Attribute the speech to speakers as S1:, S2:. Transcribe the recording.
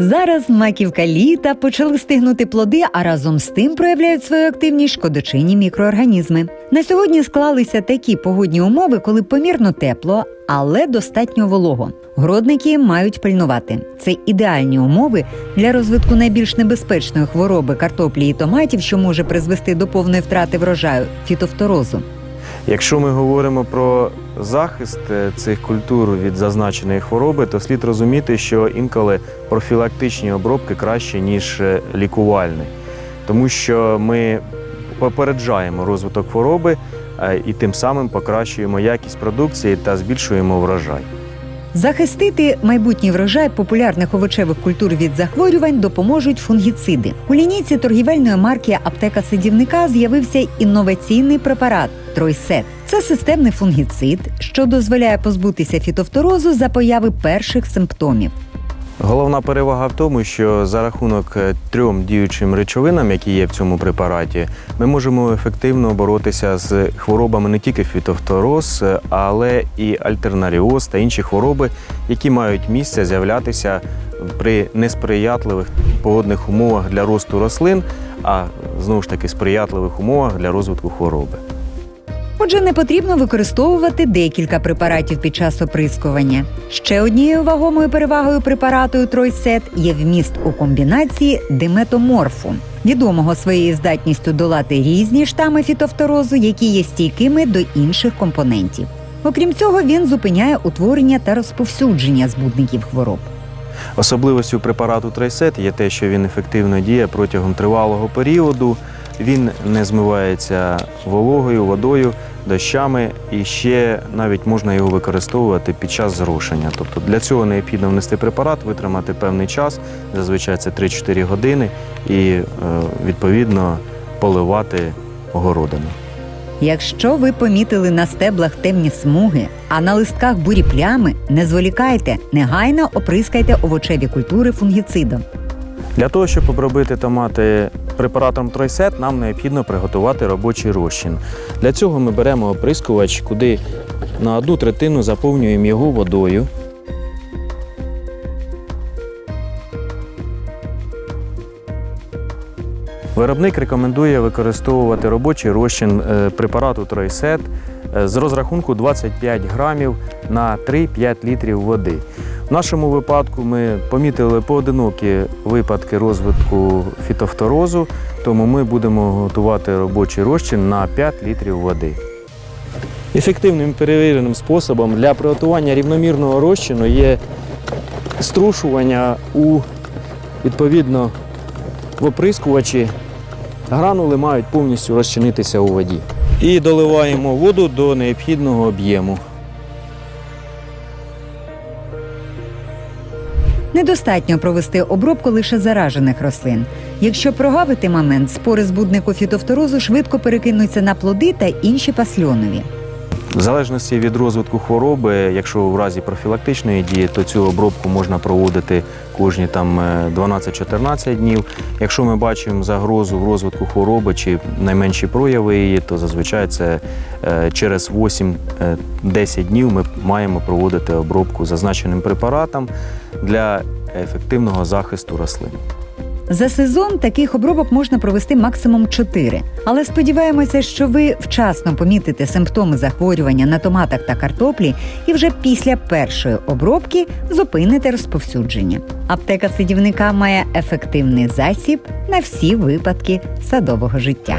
S1: Зараз маківка літа почали стигнути плоди, а разом з тим проявляють свою активність шкодочинні мікроорганізми. На сьогодні склалися такі погодні умови, коли помірно тепло, але достатньо волого. Городники мають пильнувати. Це ідеальні умови для розвитку найбільш небезпечної хвороби картоплі і томатів, що може призвести до повної втрати врожаю фітофторозу.
S2: Якщо ми говоримо про захист е, цих культур від зазначеної хвороби, то слід розуміти, що інколи профілактичні обробки краще, ніж е, лікувальні, тому що ми попереджаємо розвиток хвороби е, і тим самим покращуємо якість продукції та збільшуємо врожай.
S1: Захистити майбутній врожай популярних овочевих культур від захворювань допоможуть фунгіциди. У лінійці торгівельної марки Аптека сидівника з'явився інноваційний препарат Тройсет. Це системний фунгіцид, що дозволяє позбутися фітофторозу за появи перших симптомів.
S2: Головна перевага в тому, що за рахунок е, трьом діючим речовинам, які є в цьому препараті, ми можемо ефективно боротися з хворобами не тільки фітофтороз, е, але і альтернаріоз та інші хвороби, які мають місце з'являтися при несприятливих погодних умовах для росту рослин, а знову ж таки сприятливих умовах для розвитку хвороби.
S1: Отже, не потрібно використовувати декілька препаратів під час оприскування. Ще однією вагомою перевагою препарату Тройсет є вміст у комбінації диметоморфу, відомого своєю здатністю долати різні штами фітофторозу, які є стійкими до інших компонентів. Окрім цього, він зупиняє утворення та розповсюдження збудників хвороб.
S2: Особливостю препарату Трейсет є те, що він ефективно діє протягом тривалого періоду. Він не змивається вологою, водою, дощами і ще навіть можна його використовувати під час зрошення. Тобто для цього необхідно внести препарат, витримати певний час, зазвичай це 3-4 години, і е, відповідно поливати городину.
S1: Якщо ви помітили на стеблах темні смуги, а на листках бурі плями, не зволікайте, негайно оприскайте овочеві культури фунгіцидом.
S2: Для того, щоб обробити томати препаратом Тройсет, нам необхідно приготувати робочий розчин. Для цього ми беремо оприскувач, куди на одну третину заповнюємо його водою. Виробник рекомендує використовувати робочий розчин е, препарату Тройсет е, з розрахунку 25 грамів на 3-5 літрів води. В нашому випадку ми помітили поодинокі випадки розвитку фітофторозу, тому ми будемо готувати робочий розчин на 5 літрів води. Ефективним перевіреним способом для приготування рівномірного розчину є струшування у відповідно в оприскувачі. Гранули мають повністю розчинитися у воді. І доливаємо воду до необхідного об'єму.
S1: Недостатньо провести обробку лише заражених рослин. Якщо прогавити момент, спори збуднику фітофторозу швидко перекинуться на плоди та інші пасльонові.
S2: В залежності від розвитку хвороби, якщо в разі профілактичної дії, то цю обробку можна проводити кожні там е, 12-14 днів. Якщо ми бачимо загрозу в розвитку хвороби чи найменші прояви її, то зазвичай це е, через 8-10 днів ми маємо проводити обробку зазначеним препаратом для ефективного захисту рослин.
S1: За сезон таких обробок можна провести максимум 4. Але сподіваємося, що ви вчасно помітите симптоми захворювання на томатах та картоплі і вже після першої обробки зупините розповсюдження. Аптека садівника має ефективний засіб на всі випадки садового життя.